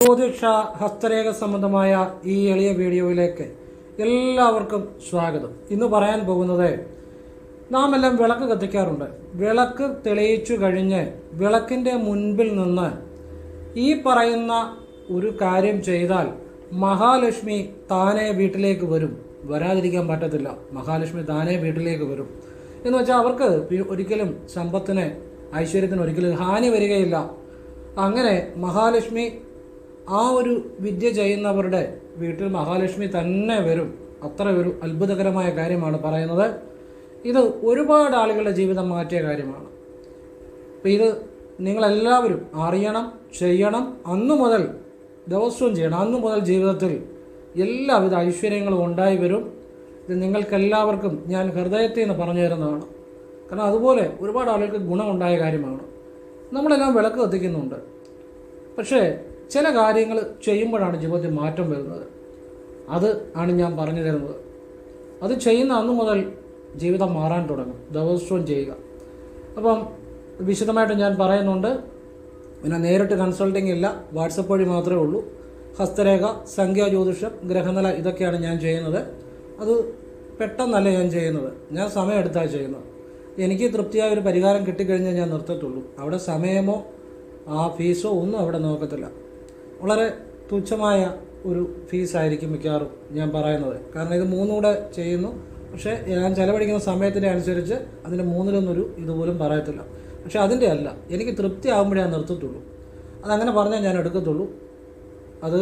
ജ്യോതിഷ ഹസ്തരേഖ സംബന്ധമായ ഈ എളിയ വീഡിയോയിലേക്ക് എല്ലാവർക്കും സ്വാഗതം. ഇന്ന് പറയാൻ പോകുന്നത് നാം എല്ലാം വിളക്ക് കത്തിക്കാറുണ്ട്. വിളക്ക് തെളിയിച്ചു കഴിഞ്ഞ് വിളക്കിന്റെ മുൻപിൽ നിന്ന് ഈ പറയുന്ന ഒരു കാര്യം ചെയ്താൽ മഹാലക്ഷ്മി താനെ വീട്ടിലേക്ക് വരും. വരാതിരിക്കാൻ പറ്റത്തില്ല. മഹാലക്ഷ്മി താനെ വീട്ടിലേക്ക് വരും. എന്ന് വെച്ചാൽ അവർക്ക് ഒരിക്കലും സമ്പത്തിന് ഐശ്വര്യത്തിന് ഒരിക്കലും ഹാനി വരികയില്ല. അങ്ങനെ മഹാലക്ഷ്മി ആ ഒരു വിദ്യ ചെയ്യുന്നവരുടെ വീട്ടിൽ മഹാലക്ഷ്മി തന്നെ വരും. അത്ര ഒരു അത്ഭുതകരമായ കാര്യമാണ് പറയുന്നത്. ഇത് ഒരുപാട് ആളുകളുടെ ജീവിതം മാറ്റിയ കാര്യമാണ്. അപ്പം ഇത് നിങ്ങളെല്ലാവരും അറിയണം ചെയ്യണം. അന്നു മുതൽ ദിവസവും ചെയ്യണം. അന്നു മുതൽ ജീവിതത്തിൽ എല്ലാവിധ ഐശ്വര്യങ്ങളും ഉണ്ടായി വരും. ഇത് നിങ്ങൾക്കെല്ലാവർക്കും ഞാൻ ഹൃദയത്തിൽ നിന്ന് പറഞ്ഞു തരുന്നതാണ്. കാരണം അതുപോലെ ഒരുപാട് ആളുകൾക്ക് ഗുണമുണ്ടായ കാര്യമാണ്. നമ്മളെല്ലാം വിളക്ക് കത്തിക്കുന്നുണ്ട്. പക്ഷേ ചില കാര്യങ്ങൾ ചെയ്യുമ്പോഴാണ് ജീവിതത്തിൽ മാറ്റം വരുന്നത്. അത് ആണ് ഞാൻ പറഞ്ഞു തരുന്നത്. അത് ചെയ്യുന്ന അന്ന് മുതൽ ജീവിതം മാറാൻ തുടങ്ങും. ദിവസവും ചെയ്യുക. അപ്പം വിശദമായിട്ട് ഞാൻ പറയുന്നുണ്ട്. പിന്നെ നേരിട്ട് കൺസൾട്ടിംഗ് ഇല്ല. വാട്സപ്പ് വഴി മാത്രമേ ഉള്ളൂ. ഹസ്തരേഖ സംഖ്യാ ജ്യോതിഷം ഗ്രഹനില ഇതൊക്കെയാണ് ഞാൻ ചെയ്യുന്നത്. അത് പെട്ടെന്നല്ല ഞാൻ ചെയ്യുന്നത്. ഞാൻ സമയമെടുത്താണ് ചെയ്യുന്നത്. എനിക്ക് തൃപ്തിയായ ഒരു പരിഹാരം കിട്ടിക്കഴിഞ്ഞാൽ ഞാൻ നിർത്തത്തുള്ളൂ. അവിടെ സമയമോ ആ ഫീസോ ഒന്നും അവിടെ നോക്കത്തില്ല. വളരെ തുച്ഛമായ ഒരു ഫീസായിരിക്കും മിക്കവാറും ഞാൻ പറയുന്നത്. കാരണം ഇത് മൂന്നുകൂടെ ചെയ്യുന്നു. പക്ഷേ ഞാൻ ചിലവഴിക്കുന്ന സമയത്തിന്റെ അനുസരിച്ച് അതിന്റെ മൂന്നിലൊന്നൊരു ഇതുപോലും പറയത്തില്ല. പക്ഷേ അതിന്റെ അല്ല. എനിക്ക് തൃപ്തി ആകുമ്പോഴേ ഞാൻ നിർത്തത്തുള്ളൂ. അതങ്ങനെ പറഞ്ഞാൽ ഞാൻ എടുക്കത്തുള്ളൂ. അത്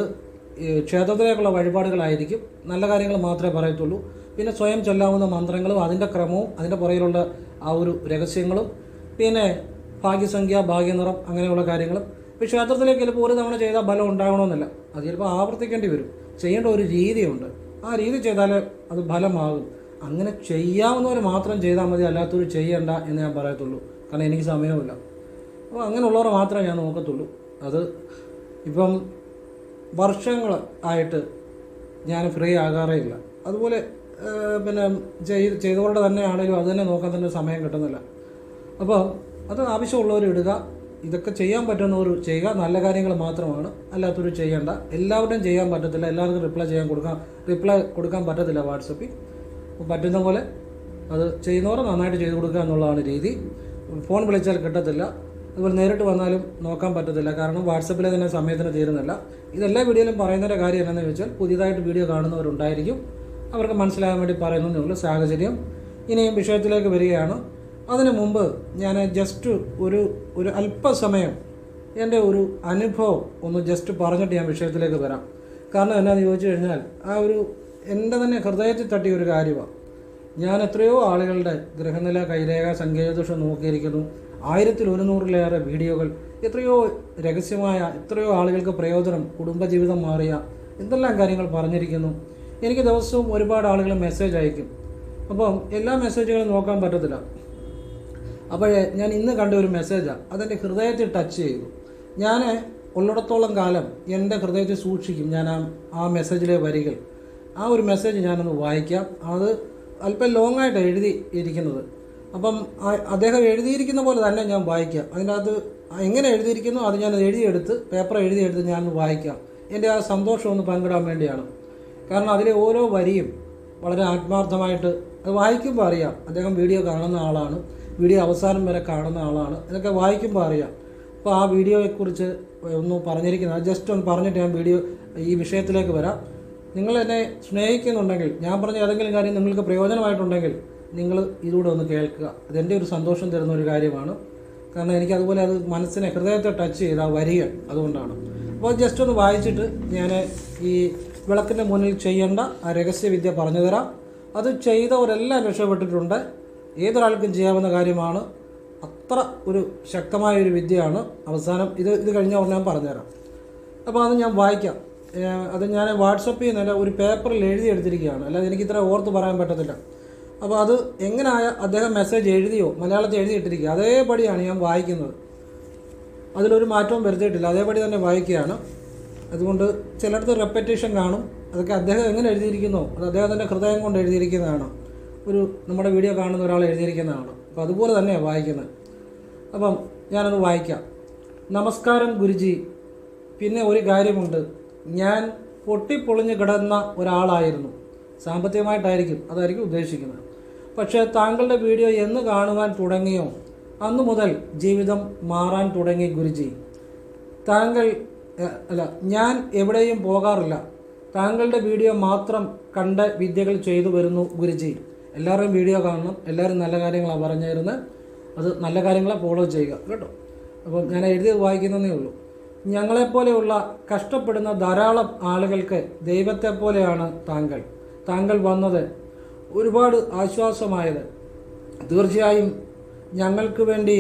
ക്ഷേത്രത്തിലേക്കുള്ള വഴിപാടുകളായിരിക്കും. നല്ല കാര്യങ്ങൾ മാത്രമേ പറയത്തുള്ളൂ. പിന്നെ സ്വയം ചൊല്ലാവുന്ന മന്ത്രങ്ങളും അതിന്റെ ക്രമവും അതിന്റെ പുറകിലുള്ള ആ ഒരു രഹസ്യങ്ങളും പിന്നെ ഭാഗ്യസംഖ്യ ഭാഗ്യനിറം അങ്ങനെയുള്ള കാര്യങ്ങളും ഇപ്പോൾ ക്ഷേത്രത്തിലേക്ക് ചിലപ്പോൾ ഒരു തവണ ചെയ്താൽ ബലം ഉണ്ടാകണമെന്നില്ല. അത് ചിലപ്പോൾ ആവർത്തിക്കേണ്ടി വരും. ചെയ്യേണ്ട ഒരു രീതിയുണ്ട്. ആ രീതി ചെയ്താലേ അത് ഫലമാകും. അങ്ങനെ ചെയ്യാവുന്നവർ മാത്രം ചെയ്താൽ മതി അല്ലാത്തവർ ചെയ്യണ്ട എന്ന് ഞാൻ പറയത്തുള്ളൂ. കാരണം എനിക്ക് സമയമില്ല അപ്പോൾ അങ്ങനെയുള്ളവർ മാത്രമേ ഞാൻ നോക്കത്തുള്ളൂ. അത് ഇപ്പം വർഷങ്ങൾ ആയിട്ട് ഞാൻ ഫ്രീ ആകാറേ ഇല്ല. അതുപോലെ പിന്നെ ചെയ്- ചെയ്തവരുടെ തന്നെ ആണെങ്കിലും അത് തന്നെ നോക്കാൻ തന്നെ സമയം കിട്ടുന്നില്ല. അപ്പോൾ അത് ആവശ്യമുള്ളവർ ഇടുക. ഇതൊക്കെ ചെയ്യാൻ പറ്റുന്നവർ ചെയ്യുക. നല്ല കാര്യങ്ങൾ മാത്രമാണ്. അല്ലാത്തവർ ചെയ്യേണ്ട. എല്ലാവരുടെയും ചെയ്യാൻ പറ്റത്തില്ല. എല്ലാവർക്കും റിപ്ലൈ ചെയ്യാൻ കൊടുക്കാൻ റിപ്ലൈ കൊടുക്കാൻ പറ്റത്തില്ല വാട്സപ്പിൽ പറ്റുന്ന പോലെ അത് ചെയ്യുന്നവർ നന്നായിട്ട് ചെയ്തു കൊടുക്കുക എന്നുള്ളതാണ് രീതി. ഫോൺ വിളിച്ചാൽ കിട്ടത്തില്ല. അതുപോലെ നേരിട്ട് വന്നാലും നോക്കാൻ പറ്റത്തില്ല. കാരണം വാട്സപ്പിലെ തന്നെ സമയത്തിന് തീരുന്നില്ല. ഇതെല്ലാ വീഡിയോയിലും പറയുന്നതിന്റെ കാര്യം എന്താണെന്ന് വെച്ചാൽ പുതിയതായിട്ട് വീഡിയോ കാണുന്നവരുണ്ടായിരിക്കും. അവർക്ക് മനസ്സിലാകാൻ വേണ്ടി പറയുന്നതിനുള്ള സാഹചര്യം. ഇനിയും വിഷയത്തിലേക്ക് വരികയാണ്. അതിനു മുമ്പ് ഞാൻ ജസ്റ്റ് ഒരു ഒരു അല്പസമയം എന്റെ ഒരു അനുഭവം ഒന്ന് ജസ്റ്റ് പറഞ്ഞിട്ട് ഞാൻ വിഷയത്തിലേക്ക് വരാം. കാരണം എന്നാന്ന് ചോദിച്ചു കഴിഞ്ഞാൽ ആ ഒരു എന്റെ തന്നെ ഹൃദയത്തിൽ തട്ടിയ ഒരു കാര്യമാണ് ഞാൻ എത്രയോ ആളുകളുടെ ഗ്രഹനില കൈരേഖ സംഖ്യാദോഷം നോക്കിയിരിക്കുന്നു. ആയിരത്തിൽ ഒരുന്നൂറിലേറെ വീഡിയോകൾ എത്രയോ രഹസ്യമായ എത്രയോ ആളുകൾക്ക് പ്രയോജനം കുടുംബജീവിതം മാറിയ എന്തെല്ലാം കാര്യങ്ങൾ പറഞ്ഞിരിക്കുന്നു. എനിക്ക് ദിവസവും ഒരുപാട് ആളുകൾ മെസ്സേജ് അയക്കും. അപ്പം എല്ലാ മെസ്സേജുകളും നോക്കാൻ പറ്റത്തില്ല. അപ്പോഴേ ഞാൻ ഇന്ന് കണ്ട ഒരു മെസ്സേജാണ് അതെന്റെ ഹൃദയത്തിൽ ടച്ച് ചെയ്തു. ഞാൻ ഉള്ളിടത്തോളം കാലം എന്റെ ഹൃദയത്തിൽ സൂക്ഷിക്കും ഞാൻ ആ ആ മെസ്സേജിലെ വരികൾ. ആ ഒരു മെസ്സേജ് ഞാനൊന്ന് വായിക്കാം. അത് അല്പം ലോങ് ആയിട്ട് എഴുതി ഇരിക്കുന്നത്. അപ്പം അദ്ദേഹം എഴുതിയിരിക്കുന്ന പോലെ തന്നെ ഞാൻ വായിക്കാം. അതിനകത്ത് എങ്ങനെ എഴുതിയിരിക്കുന്നു അത് ഞാൻ എഴുതിയെടുത്ത് പേപ്പർ എഴുതിയെടുത്ത് ഞാൻ വായിക്കാം. എന്റെ ആ സന്തോഷം ഒന്ന് പങ്കിടാൻ വേണ്ടിയാണ്. കാരണം അതിലെ ഓരോ വരിയും വളരെ ആത്മാർത്ഥമായിട്ട് അത് വായിക്കുമ്പോൾ അറിയാം. അദ്ദേഹം വീഡിയോ കാണുന്ന ആളാണ്. വീഡിയോ അവസാനം വരെ കാണുന്ന ആളാണ്. ഇതൊക്കെ വായിക്കുമ്പോൾ അറിയാം. അപ്പോൾ ആ വീഡിയോയെക്കുറിച്ച് ഒന്ന് പറഞ്ഞിരിക്കുന്നത്. ജസ്റ്റ് ഒന്ന് പറഞ്ഞിട്ട് ഞാൻ വീഡിയോ ഈ വിഷയത്തിലേക്ക് വരാം. നിങ്ങൾ എന്നെ സ്നേഹിക്കുന്നുണ്ടെങ്കിൽ ഞാൻ പറഞ്ഞ ഏതെങ്കിലും കാര്യം നിങ്ങൾക്ക് പ്രയോജനമായിട്ടുണ്ടെങ്കിൽ നിങ്ങൾ ഇതിലൂടെ ഒന്ന് കേൾക്കുക. അതെന്റെ ഒരു സന്തോഷം തരുന്ന ഒരു കാര്യമാണ്. കാരണം എനിക്ക് അതുപോലെ അത് മനസ്സിനെ ഹൃദയത്തെ ടച്ച് ചെയ്ത ആ വരികൾ അതുകൊണ്ടാണ്. അപ്പോൾ ജസ്റ്റ് ഒന്ന് വായിച്ചിട്ട് ഞാൻ ഈ വിളക്കിന്റെ മുന്നിൽ ചെയ്യേണ്ട ആ രഹസ്യവിദ്യ പറഞ്ഞുതരാം. അത് ചെയ്തവരെല്ലാം രക്ഷപ്പെട്ടിട്ടുണ്ട്. ഏതൊരാൾക്കും ചെയ്യാവുന്ന കാര്യമാണ്. അത്ര ഒരു ശക്തമായ ഒരു വിദ്യയാണ്. അവസാനം ഇത് ഇത് കഴിഞ്ഞ ഉടനെ ഞാൻ പറഞ്ഞുതരാം. അപ്പോൾ അത് ഞാൻ വായിക്കാം. അത് ഞാൻ വാട്സപ്പിൽ ചെയ്യുന്നതല്ല ഒരു പേപ്പറിൽ എഴുതിയെടുത്തിരിക്കുകയാണ്. അല്ലാതെ എനിക്ക് ഇത്ര ഓർത്ത് പറയാൻ പറ്റത്തില്ല. അപ്പോൾ അത് എങ്ങനെയായ അദ്ദേഹം മെസ്സേജ് എഴുതിയോ? മലയാളത്തിൽ എഴുതിയിട്ടിരിക്കുക. അതേപടിയാണ് ഞാൻ വായിക്കുന്നത്. അതിലൊരു മാറ്റവും വരുത്തിയിട്ടില്ല. അതേപടി തന്നെ വായിക്കുകയാണ്. അതുകൊണ്ട് ചിലടത്ത് റെപ്പറ്റേഷൻ കാണും. അതൊക്കെ അദ്ദേഹം എങ്ങനെ എഴുതിയിരിക്കുന്നോ? അത് അദ്ദേഹത്തിന്റെ ഹൃദയം കൊണ്ട് എഴുതിയിരിക്കുന്നതാണ്. ഒരു നമ്മുടെ വീഡിയോ കാണുന്ന ഒരാൾ എഴുതിയിരിക്കുന്നതാണ്. അപ്പോൾ അതുപോലെ തന്നെയാണ് വായിക്കുന്നത്. അപ്പം ഞാനത് വായിക്കാം. നമസ്കാരം ഗുരുജി. പിന്നെ ഒരു കാര്യമുണ്ട്. ഞാൻ പൊട്ടിപ്പൊളിഞ്ഞ് കിടന്ന ഒരാളായിരുന്നു. സാമ്പത്തികമായിട്ടായിരിക്കും അതായിരിക്കും ഉദ്ദേശിക്കുന്നത്. പക്ഷേ താങ്കളുടെ വീഡിയോ എന്ന് കാണുവാൻ തുടങ്ങിയോ? അന്നു മുതൽ ജീവിതം മാറാൻ തുടങ്ങി ഗുരുജി. താങ്കൾ അല്ല ഞാൻ എവിടെയും പോകാറില്ല. താങ്കളുടെ വീഡിയോ മാത്രം കണ്ട് വിദ്യകൾ ചെയ്തു വരുന്നു ഗുരുജി. എല്ലാവരുടെയും വീഡിയോ കാണണം. എല്ലാവരും നല്ല കാര്യങ്ങളാണ് പറഞ്ഞു തരുന്നത് അത് നല്ല കാര്യങ്ങളെ ഫോളോ ചെയ്യുക. കേട്ടോ? അപ്പം ഞാൻ എഴുതി വായിക്കുന്നതേ ഉള്ളൂ. ഞങ്ങളെപ്പോലെയുള്ള കഷ്ടപ്പെടുന്ന ധാരാളം ആളുകൾക്ക് ദൈവത്തെ പോലെയാണ് താങ്കൾ. താങ്കൾ വന്നത് ഒരുപാട് ആശ്വാസമായത്. തീർച്ചയായും ഞങ്ങൾക്ക് വേണ്ടി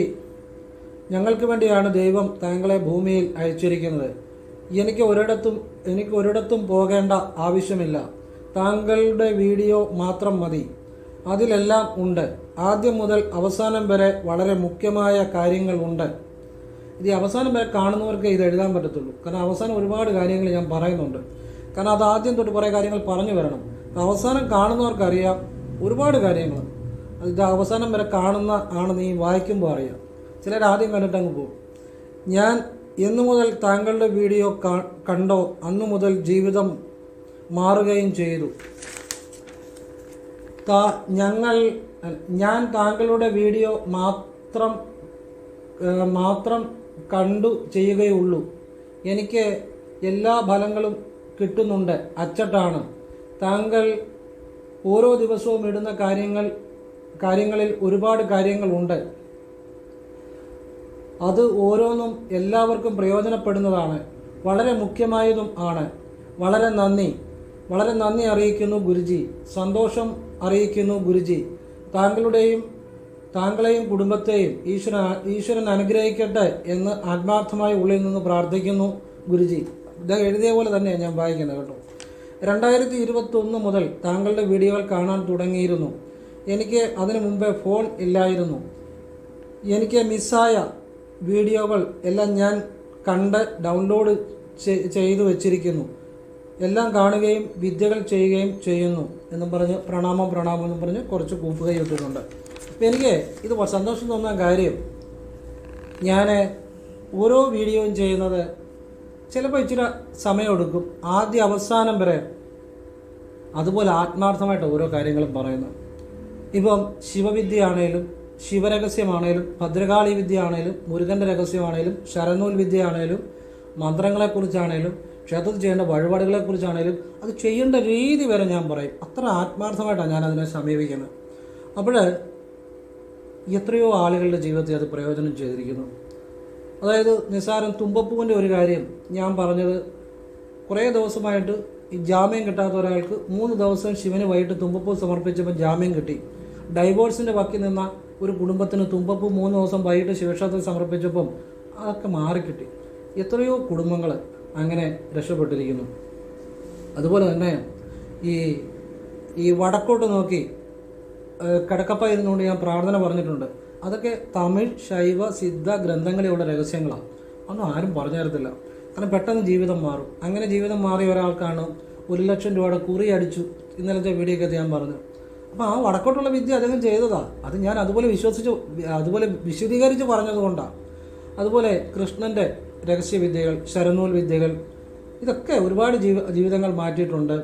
ഞങ്ങൾക്ക് വേണ്ടിയാണ് ദൈവം താങ്കളെ ഭൂമിയിൽ അയച്ചിരിക്കുന്നത്. എനിക്ക് ഒരിടത്തും എനിക്ക് ഒരിടത്തും പോകേണ്ട ആവശ്യമില്ല. താങ്കളുടെ വീഡിയോ മാത്രം മതി. അതിലെല്ലാം ഉണ്ട്. ആദ്യം മുതൽ അവസാനം വരെ വളരെ മുഖ്യമായ കാര്യങ്ങൾ ഉണ്ട്. ഇത് ഈ അവസാനം വരെ കാണുന്നവർക്ക് ഇത് എഴുതാൻ പറ്റത്തുള്ളൂ. കാരണം അവസാനം ഒരുപാട് കാര്യങ്ങൾ ഞാൻ പറയുന്നുണ്ട്. കാരണം അത് ആദ്യം തൊട്ട് കുറേ കാര്യങ്ങൾ പറഞ്ഞു വരണം. അവസാനം കാണുന്നവർക്കറിയാം ഒരുപാട് കാര്യങ്ങൾ. ഇത് അവസാനം വരെ കാണുന്ന ആണ് നീ വായിക്കുമ്പോൾ അറിയാം. ചിലർ ആദ്യം കണ്ടിട്ട് അങ്ങ് പോകും. ഞാൻ എന്നു മുതൽ താങ്കളുടെ വീഡിയോ കണ്ടോ അന്നു മുതൽ ജീവിതം മാറുകയും ചെയ്തു. ഞങ്ങൾ ഞാൻ താങ്കളുടെ വീഡിയോ മാത്രം മാത്രം കണ്ടു ചെയ്യുകയുള്ളൂ. എനിക്ക് എല്ലാ ഫലങ്ങളും കിട്ടുന്നുണ്ട് അച്ചട്ടാണ്. താങ്കൾ ഓരോ ദിവസവും ഇടുന്ന കാര്യങ്ങൾ കാര്യങ്ങളിൽ ഒരുപാട് കാര്യങ്ങളുണ്ട്. അത് ഓരോന്നും എല്ലാവർക്കും പ്രയോജനപ്പെടുന്നതാണ്. വളരെ മുഖ്യമായതും ആണ്. വളരെ നന്ദി. വളരെ നന്ദി അറിയിക്കുന്നു ഗുരുജി. സന്തോഷം അറിയിക്കുന്നു ഗുരുജി. താങ്കളുടെയും താങ്കളെയും കുടുംബത്തെയും ഈശ്വര ഈശ്വരൻ അനുഗ്രഹിക്കട്ടെ എന്ന് ആത്മാർത്ഥമായി ഉള്ളിൽ നിന്ന് പ്രാർത്ഥിക്കുന്നു ഗുരുജി. ഇത് എഴുതിയ പോലെ തന്നെയാണ് ഞാൻ വായിക്കുന്നത് കേട്ടോ. രണ്ടായിരത്തി ഇരുപത്തി ഒന്ന് മുതൽ താങ്കളുടെ വീഡിയോകൾ കാണാൻ തുടങ്ങിയിരുന്നു. എനിക്ക് അതിനു മുമ്പേ ഫോൺ ഇല്ലായിരുന്നു. എനിക്ക് മിസ്സായ വീഡിയോകൾ എല്ലാം ഞാൻ കണ്ട് ഡൗൺലോഡ് ചെയ്തു വച്ചിരിക്കുന്നു. എല്ലാം കാണുകയും വിദ്യകൾ ചെയ്യുകയും ചെയ്യുന്നു എന്നും പറഞ്ഞ് പ്രണാമം പ്രണാമം എന്നും പറഞ്ഞ് കുറച്ച് കൂപ്പുകയും ഇട്ടിട്ടുണ്ട്. അപ്പം എനിക്ക് ഇത് സന്തോഷം തോന്നുന്ന കാര്യം ഞാൻ ഓരോ വീഡിയോയും ചെയ്യുന്നത് ചിലപ്പോൾ ഇച്ചിരി സമയമെടുക്കും ആദ്യ അവസാനം വരെ അതുപോലെ ആത്മാർത്ഥമായിട്ട് ഓരോ കാര്യങ്ങളും പറയുന്നു. ഇപ്പം ശിവവിദ്യ ആണേലും ശിവരഹസ്യമാണേലും ഭദ്രകാളി വിദ്യയാണേലും മുരുകന്റെ രഹസ്യമാണേലും ശരനൂൽ വിദ്യയാണേലും മന്ത്രങ്ങളെക്കുറിച്ചാണേലും ക്ഷേത്രത്തിൽ ചെയ്യേണ്ട വഴിപാടുകളെ കുറിച്ചാണെങ്കിലും അത് ചെയ്യേണ്ട രീതി വരെ ഞാൻ പറയും. അത്ര ആത്മാർത്ഥമായിട്ടാണ് ഞാൻ അതിനെ സമീപിക്കുന്നത്. അപ്പോൾ എത്രയോ ആളുകളുടെ ജീവിതത്തിൽ അത് പ്രയോജനം ചെയ്തിരിക്കുന്നു. അതായത് നിസ്സാരം തുമ്പപ്പൂവിന്റെ ഒരു കാര്യം ഞാൻ പറഞ്ഞത് കുറേ ദിവസമായിട്ട് ഈ ജാമ്യം കിട്ടാത്ത ഒരാൾക്ക് മൂന്ന് ദിവസം ശിവന് വൈകിട്ട് തുമ്പപ്പൂ സമർപ്പിച്ചപ്പോൾ ജാമ്യം കിട്ടി. ഡൈവോഴ്സിന്റെ വക്കിൽ നിന്ന ഒരു കുടുംബത്തിന് തുമ്പപ്പൂ മൂന്ന് ദിവസം വൈകിട്ട് ശിവക്ഷേത്രത്തിൽ സമർപ്പിച്ചപ്പം അതൊക്കെ മാറിക്കിട്ടി. എത്രയോ കുടുംബങ്ങൾ അങ്ങനെ രക്ഷപ്പെട്ടിരിക്കുന്നു. അതുപോലെ തന്നെ ഈ ഈ വടക്കോട്ട് നോക്കി കിടക്കപ്പായിരുന്നുകൊണ്ട് ഞാൻ പ്രാർത്ഥന പറഞ്ഞിട്ടുണ്ട്. അതൊക്കെ തമിഴ് ശൈവ സിദ്ധ ഗ്രന്ഥങ്ങളിലുള്ള രഹസ്യങ്ങളാണ്. ഒന്നും ആരും പറഞ്ഞു തരത്തില്ല. കാരണം പെട്ടെന്ന് ജീവിതം മാറും. അങ്ങനെ ജീവിതം മാറിയ ഒരാൾക്കാണ് ഒരു ലക്ഷം രൂപയുടെ കുറി അടിച്ചു ഇന്നലത്തെ വീഡിയോ ഒക്കെ ഞാൻ പറഞ്ഞു അപ്പോൾ ആ വടക്കോട്ടുള്ള വിദ്യ അദ്ദേഹം ചെയ്തതാണ് അത് ഞാൻ അതുപോലെ വിശ്വസിച്ച് അതുപോലെ വിശദീകരിച്ച് പറഞ്ഞതുകൊണ്ടാണ് അതുപോലെ കൃഷ്ണന്റെ രഹസ്യവിദ്യകൾ ശരനൂൽ വിദ്യകൾ ഇതൊക്കെ ഒരുപാട് ജീവ ജീവിതങ്ങൾ മാറ്റിയിട്ടുണ്ട്.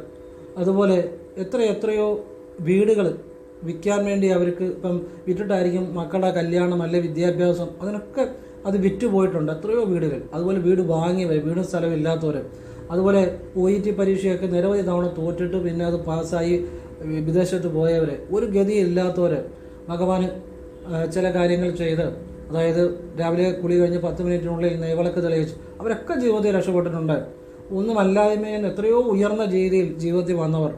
അതുപോലെ എത്ര എത്രയോ വീടുകൾ വിൽക്കാൻ വേണ്ടി അവർക്ക് ഇപ്പം വിറ്റിട്ടായിരിക്കും മക്കളുടെ കല്യാണം അല്ലെ വിദ്യാഭ്യാസം അതിനൊക്കെ അത് വിറ്റ് പോയിട്ടുണ്ട്. എത്രയോ വീടുകൾ. അതുപോലെ വീട് വാങ്ങിയവർ വീടും സ്ഥലവും ഇല്ലാത്തവർ. അതുപോലെ ഒ ഇ ടി പരീക്ഷയൊക്കെ നിരവധി തവണ തോറ്റിട്ട് പിന്നെ അത് പാസ്സായി വിദേശത്ത് പോയവർ ഒരു ഗതിയില്ലാത്തവർ ഭഗവാന് ആ, ചില കാര്യങ്ങൾ ചെയ്ത് അതായത് രാവിലെ കുളി കഴിഞ്ഞ് പത്ത് മിനിറ്റിനുള്ളിൽ നെയ്വിളക്ക് തെളിയിച്ചു. അവരൊക്കെ ജീവിതത്തിൽ രക്ഷപ്പെട്ടിട്ടുണ്ട്. ഒന്നുമല്ലായ്മയിൽ എത്രയോ ഉയർന്ന രീതിയിൽ ജീവിതത്തിൽ വന്നവർ.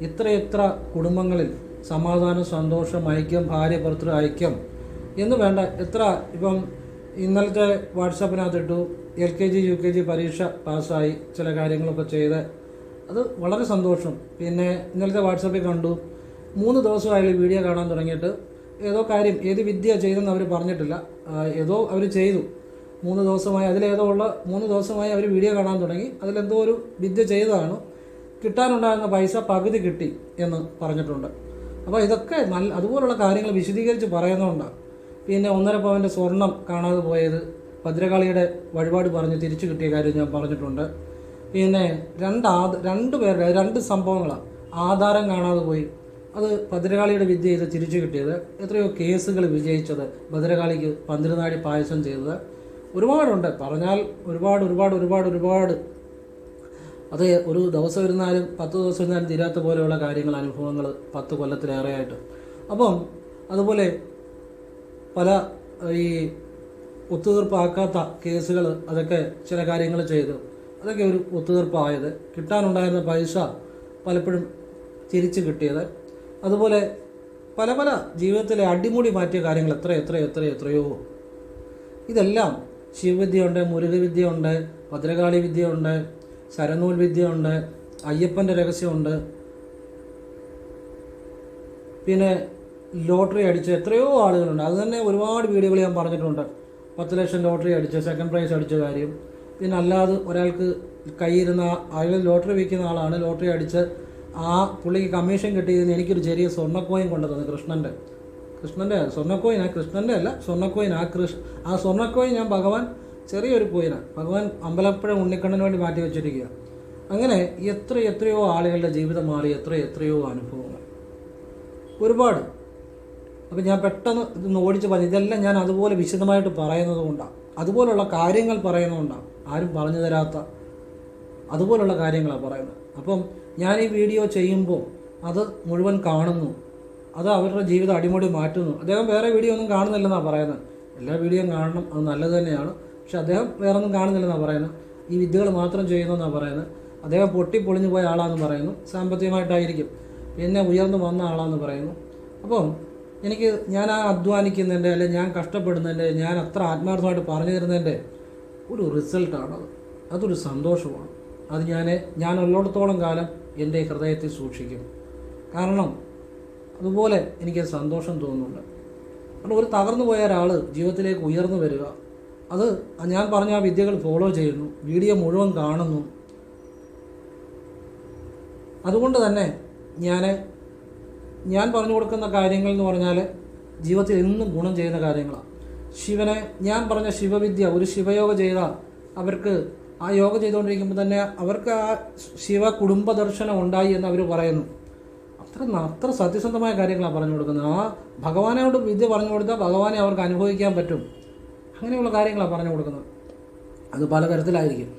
ഇത്രയെത്ര കുടുംബങ്ങളിൽ സമാധാനം സന്തോഷം ഐക്യം ഭാര്യ ഭർത്തൃ ഐക്യം എന്ന് വേണ്ട എത്ര ഇപ്പം ഇന്നലത്തെ വാട്സാപ്പിനകത്തിട്ടു L K G U K G പരീക്ഷ പാസ്സായി ചില കാര്യങ്ങളൊക്കെ ചെയ്ത് അത് വളരെ സന്തോഷം. പിന്നെ ഇന്നലത്തെ വാട്സാപ്പിൽ കണ്ടു. മൂന്ന് ദിവസമായാലും വീഡിയോ കാണാൻ തുടങ്ങിയിട്ട് ഏതോ കാര്യം ഏത് വിദ്യ ചെയ്തെന്ന് അവർ പറഞ്ഞിട്ടില്ല. ഏതോ അവർ ചെയ്തു. മൂന്ന് ദിവസമായി അതിലേതോ ഉള്ള മൂന്ന് ദിവസമായി അവർ വീഡിയോ കാണാൻ തുടങ്ങി. അതിലെന്തോ ഒരു വിദ്യ ചെയ്തതാണ്. കിട്ടാനുണ്ടായിരുന്ന പൈസ പകുതി കിട്ടി എന്ന് പറഞ്ഞിട്ടുണ്ട്. അപ്പോൾ ഇതൊക്കെ നല്ല അതുപോലുള്ള കാര്യങ്ങൾ വിശദീകരിച്ച് പറയുന്നതുകൊണ്ടാണ് പിന്നെ ഒന്നര പവന്റെ സ്വർണം കാണാതെ പോയത് ഭദ്രകാളിയുടെ വഴിപാട് പറഞ്ഞ് തിരിച്ചു കിട്ടിയ കാര്യം ഞാൻ പറഞ്ഞിട്ടുണ്ട്. പിന്നെ രണ്ട് രണ്ട് പേരുടെ രണ്ട് സംഭവങ്ങളാണ് ആധാരം കാണാതെ പോയി അത് ഭദ്രകാളിയുടെ വിദ്യ ചെയ്ത് തിരിച്ചു കിട്ടിയത് എത്രയോ കേസുകൾ വിജയിച്ചത് ഭദ്രകാളിക്ക് പന്തിരുനാഴി പായസം ചെയ്തത്. ഒരുപാടുണ്ട്. പറഞ്ഞാൽ ഒരുപാട് ഒരുപാട് ഒരുപാട് ഒരുപാട്. അത് ഒരു ദിവസം ഇരുന്നാലും പത്ത് ദിവസം ഇരുന്നാലും തീരാത്ത പോലെയുള്ള കാര്യങ്ങൾ അനുഭവങ്ങൾ പത്ത് കൊല്ലത്തിലേറെയായിട്ട്. അപ്പം അതുപോലെ പല ഈ ഒത്തുതീർപ്പാക്കാത്ത കേസുകൾ അതൊക്കെ ചില കാര്യങ്ങൾ ചെയ്തു. അതൊക്കെ ഒരു ഒത്തുതീർപ്പായത്. കിട്ടാനുണ്ടായിരുന്ന പൈസ പലപ്പോഴും തിരിച്ചു കിട്ടിയത്. അതുപോലെ പല പല ജീവിതത്തിലെ അടിമുടി മാറ്റിയ കാര്യങ്ങൾ എത്ര എത്ര എത്ര എത്രയോ. ഇതെല്ലാം ശിവവിദ്യയുണ്ട് മുരുകവിദ്യയുണ്ട് ഭദ്രകാളി വിദ്യയുണ്ട് ശരനൂൽ വിദ്യയുണ്ട് അയ്യപ്പന്റെ രഹസ്യമുണ്ട്. പിന്നെ ലോട്ടറി അടിച്ച എത്രയോ ആളുകളുണ്ട്. അത് തന്നെ ഒരുപാട് വീഡിയോകൾ ഞാൻ പറഞ്ഞിട്ടുണ്ട്. പത്ത് ലക്ഷം ലോട്ടറി അടിച്ച് സെക്കൻഡ് പ്രൈസ് അടിച്ച കാര്യം. പിന്നെ അല്ലാതെ ഒരാൾക്ക് കയ്യിരുന്ന അയാൾ ലോട്ടറി വിൽക്കുന്ന ആളാണ് ലോട്ടറി അടിച്ച് ആ പുള്ളിക്ക് കമ്മീഷൻ കിട്ടിയതിന് എനിക്കൊരു ചെറിയ സ്വർണക്കോയിൻ കൊണ്ടു തന്നു കൃഷ്ണന്റെ കൃഷ്ണന്റെ സ്വർണക്കോയിൻ ആ കൃഷ്ണന്റെ അല്ല സ്വർണക്കോയിൻ ആ കൃഷ് ആ സ്വർണക്കോയിൻ ഞാൻ ഭഗവാൻ ചെറിയൊരു കോയിനാണ് ഭഗവാൻ അമ്പലപ്പുഴ ഉണ്ണിക്കണ്ണന് വേണ്ടി മാറ്റി വെച്ചിരിക്കുക അങ്ങനെ എത്ര എത്രയോ ആളുകളുടെ ജീവിതം മാറി എത്ര എത്രയോ അനുഭവങ്ങൾ. ഒരുപാട്. അപ്പം ഞാൻ പെട്ടെന്ന് ഇതൊന്ന് ഓടിച്ച് പറഞ്ഞു ഇതെല്ലാം ഞാൻ അതുപോലെ വിശദമായിട്ട് പറയുന്നത് കൊണ്ടാണ് അതുപോലുള്ള കാര്യങ്ങൾ പറയുന്നതുകൊണ്ടാണ് ആരും പറഞ്ഞു തരാത്ത അതുപോലുള്ള കാര്യങ്ങളാണ് പറയുന്നത്. അപ്പം ഞാൻ ഈ വീഡിയോ ചെയ്യുമ്പോൾ അത് മുഴുവൻ കാണുന്നു. അത് അവരുടെ ജീവിതം അടിമുടി മാറ്റുന്നു. അദ്ദേഹം വേറെ വീഡിയോ ഒന്നും കാണുന്നില്ലെന്നാണ് പറയുന്നത്. എല്ലാ വീഡിയോയും കാണണം അത് നല്ലത് തന്നെയാണ്. പക്ഷെ അദ്ദേഹം വേറെ ഒന്നും കാണുന്നില്ലെന്നാണ് പറയുന്നത്. ഈ വിദ്യകൾ മാത്രം ചെയ്യുന്നതെന്നാണ് പറയുന്നത്. അദ്ദേഹം പൊട്ടി പൊളിഞ്ഞു പോയ ആളാണെന്ന് പറയുന്നു. സാമ്പത്തികമായിട്ടായിരിക്കും. പിന്നെ ഉയർന്നു വന്ന ആളാണെന്ന് പറയുന്നു. അപ്പം എനിക്ക് ഞാൻ ആ അധ്വാനിക്കുന്നതിന്റെ അല്ലെങ്കിൽ ഞാൻ കഷ്ടപ്പെടുന്നതിന്റെ ഞാൻ അത്ര ആത്മാർത്ഥമായിട്ട് പറഞ്ഞു തരുന്നതിന്റെ ഒരു റിസൾട്ടാണത്. അതൊരു സന്തോഷമാണ്. അത് ഞാൻ ഞാൻ ഉള്ളിടത്തോളം കാലം എന്റെ ഹൃദയത്തിൽ സൂക്ഷിക്കും. കാരണം അതുപോലെ എനിക്ക് സന്തോഷം തോന്നുന്നുണ്ട്. കാരണം ഒരു തകർന്നു പോയ ഒരാൾ ജീവിതത്തിലേക്ക് ഉയർന്നു വരിക അത് ഞാൻ പറഞ്ഞ ആ വിദ്യകൾ ഫോളോ ചെയ്യുന്നു വീഡിയോ മുഴുവൻ കാണുന്നു. അതുകൊണ്ട് തന്നെ ഞാൻ ഞാൻ പറഞ്ഞു കൊടുക്കുന്ന കാര്യങ്ങൾ എന്ന് പറഞ്ഞാൽ ജീവിതത്തിൽ എന്നും ഗുണം ചെയ്യുന്ന കാര്യങ്ങളാണ് ശിവനെ ഞാൻ പറഞ്ഞ ശിവവിദ്യ ഒരു ശിവയോഗ ചെയ്താൽ അവർക്ക് ആ യോഗ ചെയ്തുകൊണ്ടിരിക്കുമ്പോൾ തന്നെ അവർക്ക് ആ ശിവ കുടുംബ ദർശനം ഉണ്ടായി എന്ന് അവർ പറയുന്നു. അത്ര അത്ര സത്യസന്ധമായ കാര്യങ്ങളാണ് പറഞ്ഞു കൊടുക്കുന്നത്. ആ ഭഗവാനോട് വിദ്യ പറഞ്ഞു കൊടുത്താൽ ഭഗവാനെ അവർക്ക് അനുഭവിക്കാൻ പറ്റും. അങ്ങനെയുള്ള കാര്യങ്ങളാണ് പറഞ്ഞു കൊടുക്കുന്നത്. അത് പലതരത്തിലായിരിക്കും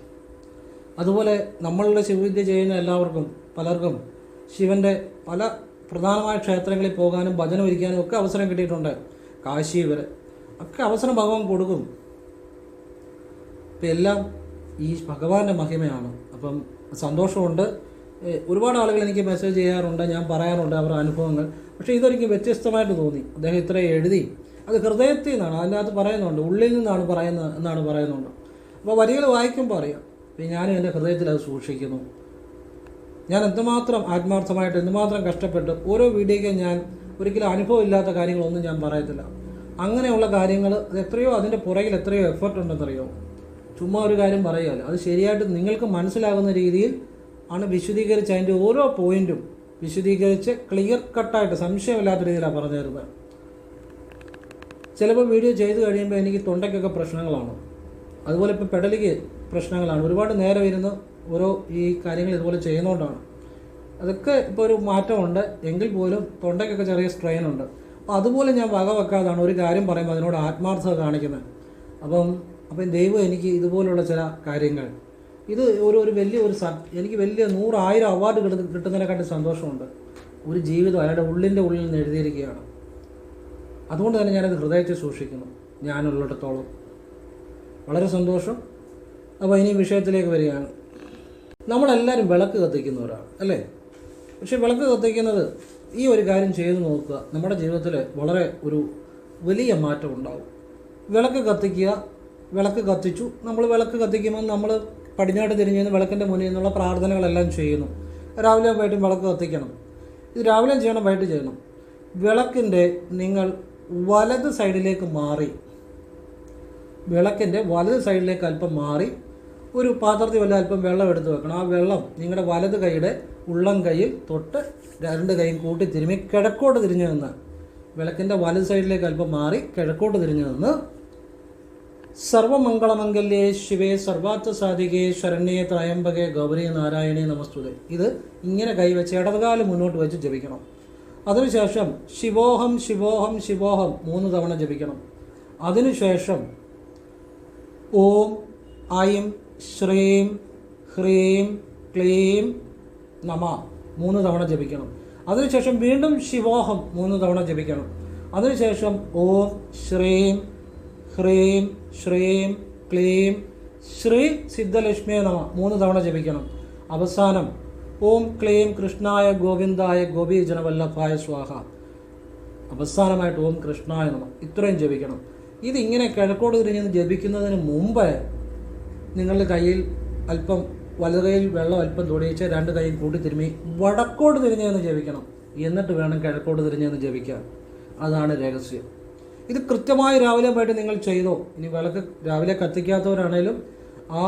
അതുപോലെ നമ്മളുടെ ശിവവിദ്യ ചെയ്യുന്ന എല്ലാവർക്കും പലർക്കും ശിവന്റെ പല പ്രധാനമായ ക്ഷേത്രങ്ങളിൽ പോകാനും ഭജനം ഇരിക്കാനും ഒക്കെ അവസരം കിട്ടിയിട്ടുണ്ട്. കാശി വരെ ഒക്കെ അവസരം ഭഗവാൻ കൊടുക്കും. ഇപ്പം എല്ലാം ഈ ഭഗവാന്റെ മഹിമയാണ്. അപ്പം സന്തോഷമുണ്ട്. ഒരുപാട് ആളുകൾ എനിക്ക് മെസ്സേജ് ചെയ്യാറുണ്ട് ഞാൻ പറയാറുണ്ട് അവരുടെ അനുഭവങ്ങൾ. പക്ഷേ ഇതൊരിക്കൽ വ്യത്യസ്തമായിട്ട് തോന്നി. അദ്ദേഹം ഇത്രയും എഴുതി. അത് ഹൃദയത്തിൽ നിന്നാണ്. അതിനകത്ത് പറയുന്നുണ്ട്. ഉള്ളിൽ നിന്നാണ് പറയുന്നത് എന്നാണ് പറയുന്നുണ്ട്. അപ്പോൾ വരികൾ വായിക്കുമ്പോൾ അറിയാം. ഞാനും എന്റെ ഹൃദയത്തിൽ അത് സൂക്ഷിക്കുന്നു. ഞാൻ എന്തുമാത്രം ആത്മാർത്ഥമായിട്ട് എന്തുമാത്രം കഷ്ടപ്പെട്ട് ഓരോ വീഡിയോയ്ക്കും ഞാൻ ഒരിക്കലും അനുഭവമില്ലാത്ത കാര്യങ്ങളൊന്നും ഞാൻ പറയത്തില്ല. അങ്ങനെയുള്ള കാര്യങ്ങൾ എത്രയോ അതിന്റെ പുറകിൽ എത്രയോ എഫർട്ട് ഉണ്ടെന്നറിയോ? ചുമ്മാ ഒരു കാര്യം പറയുകയല്ല. അത് ശരിയായിട്ട് നിങ്ങൾക്ക് മനസ്സിലാകുന്ന രീതിയിൽ ആണ് വിശദീകരിച്ച് അതിന്റെ ഓരോ പോയിന്റും വിശദീകരിച്ച് ക്ലിയർ കട്ടായിട്ട് സംശയമില്ലാത്ത രീതിയിലാണ് പറഞ്ഞു തരുന്നത്. ചിലപ്പോൾ വീഡിയോ ചെയ്ത് കഴിയുമ്പോൾ എനിക്ക് തൊണ്ടയ്ക്കൊക്കെ പ്രശ്നങ്ങളാണ്. അതുപോലെ ഇപ്പോൾ പെടലിക്ക് പ്രശ്നങ്ങളാണ്. ഒരുപാട് നേരം ഇരുന്ന് ഓരോ ഈ കാര്യങ്ങൾ ഇതുപോലെ ചെയ്യുന്നതുകൊണ്ടാണ് അതൊക്കെ ഇപ്പോൾ ഒരു മാറ്റമുണ്ട്. എങ്കിൽ പോലും തൊണ്ടയ്ക്കൊക്കെ ചെറിയ സ്ട്രെയിൻ ഉണ്ട്. അപ്പോൾ അതുപോലെ ഞാൻ വക വെക്കാതാണ് ഒരു കാര്യം പറയുമ്പോൾ അതിനോട് ആത്മാർത്ഥത കാണിക്കുന്നത്. അപ്പം അപ്പം ദൈവം എനിക്ക് ഇതുപോലുള്ള ചില കാര്യങ്ങൾ ഇത് ഒരു ഒരു വലിയ ഒരു സ എനിക്ക് വലിയ നൂറായിരം അവാർഡ് കിട്ടുന്ന കിട്ടുന്നതിനെക്കാട്ടി സന്തോഷമുണ്ട്. ഒരു ജീവിതം അയാളുടെ ഉള്ളിന്റെ ഉള്ളിൽ നിന്ന് എഴുതിയിരിക്കുകയാണ്. അതുകൊണ്ട് തന്നെ ഞാനത് ഹൃദയത്തിൽ സൂക്ഷിക്കുന്നു. ഞാനുള്ളിടത്തോളം. വളരെ സന്തോഷം. അപ്പോൾ ഇനി വിഷയത്തിലേക്ക് വരികയാണ്. നമ്മളെല്ലാവരും വിളക്ക് കത്തിക്കുന്നവരാണ് അല്ലേ? പക്ഷേ വിളക്ക് കത്തിക്കുന്നത് ഈ ഒരു കാര്യം ചെയ്തു നോക്കുക. നമ്മുടെ ജീവിതത്തിൽ വളരെ ഒരു വലിയ മാറ്റം ഉണ്ടാവും. വിളക്ക് കത്തിക്കുക വിളക്ക് കത്തിച്ചു. നമ്മൾ വിളക്ക് കത്തിക്കുമ്പോൾ നമ്മൾ പടിഞ്ഞാട്ട് തിരിഞ്ഞ് നിന്ന് വിളക്കിന്റെ മുന്നിൽ നിന്നുള്ള പ്രാർത്ഥനകളെല്ലാം ചെയ്യുന്നു. രാവിലെ വൈകിട്ടും വിളക്ക് കത്തിക്കണം. ഇത് രാവിലെ ചെയ്യണം വൈകിട്ട് ചെയ്യണം. വിളക്കിന്റെ നിങ്ങൾ വലത് സൈഡിലേക്ക് മാറി. വിളക്കിന്റെ വലത് സൈഡിലേക്ക് അല്പം മാറി. ഒരു പാത്രത്തിൽ വല്ല അല്പം വെള്ളം എടുത്ത് വെക്കണം. ആ വെള്ളം നിങ്ങളുടെ വലത് കൈയുടെ ഉള്ളം കൈയിൽ തൊട്ട് രണ്ട് കൈയും കൂട്ടി തിരുമ്മി കിഴക്കോട്ട് തിരിഞ്ഞു നിന്ന് വിളക്കിന്റെ വലത് സൈഡിലേക്ക് അല്പം മാറി കിഴക്കോട്ട് തിരിഞ്ഞു നിന്ന് സർവമംഗളമംഗല്യേ ശിവേ സർവാർത്ഥ സാധികേ ശരണ്യേ ത്രയംബകേ ഗൗരി നാരായണേ നമസ്തുതേ. ഇത് ഇങ്ങനെ കൈവച്ച് ഇടതുകാലം മുന്നോട്ട് വെച്ച് ജപിക്കണം. അതിനുശേഷം ശിവോഹം ശിവോഹം ശിവോഹം മൂന്ന് തവണ ജപിക്കണം. അതിനുശേഷം ഓം ഐം ശ്രീം ഹ്രീം ക്ലീം നമ മൂന്ന് തവണ ജപിക്കണം. അതിനുശേഷം വീണ്ടും ശിവോഹം മൂന്ന് തവണ ജപിക്കണം. അതിനുശേഷം ഓം ശ്രീം ഹ്രീം ശ്രീം ക്ലീം ശ്രീ സിദ്ധലക്ഷ്മിയെ നമ മൂന്ന് തവണ ജപിക്കണം. അവസാനം ഓം ക്ലീം കൃഷ്ണായ ഗോവിന്ദായ ഗോപീജനവല്ലഭായ സ്വാഹ. അവസാനമായിട്ട് ഓം കൃഷ്ണായ നമ ഇത്രയും ജപിക്കണം. ഇതിങ്ങനെ കിഴക്കോട് തിരിഞ്ഞ് ജപിക്കുന്നതിന് മുമ്പ് നിങ്ങളുടെ കയ്യിൽ അല്പം വലത് വെള്ളം അല്പം തൊടിയിച്ച് രണ്ട് കൈയും കൂട്ടി തിരുമ്മി വടക്കോട് തിരിഞ്ഞ് ജപിക്കണം. എന്നിട്ട് വേണം കിഴക്കോട് തിരിഞ്ഞ് ജപിക്കാൻ. അതാണ് രഹസ്യം. ഇത് കൃത്യമായി രാവിലെ പോയിട്ട് നിങ്ങൾ ചെയ്തോ. ഇനി വിളക്ക് രാവിലെ കത്തിക്കാത്തവരാണേലും ആ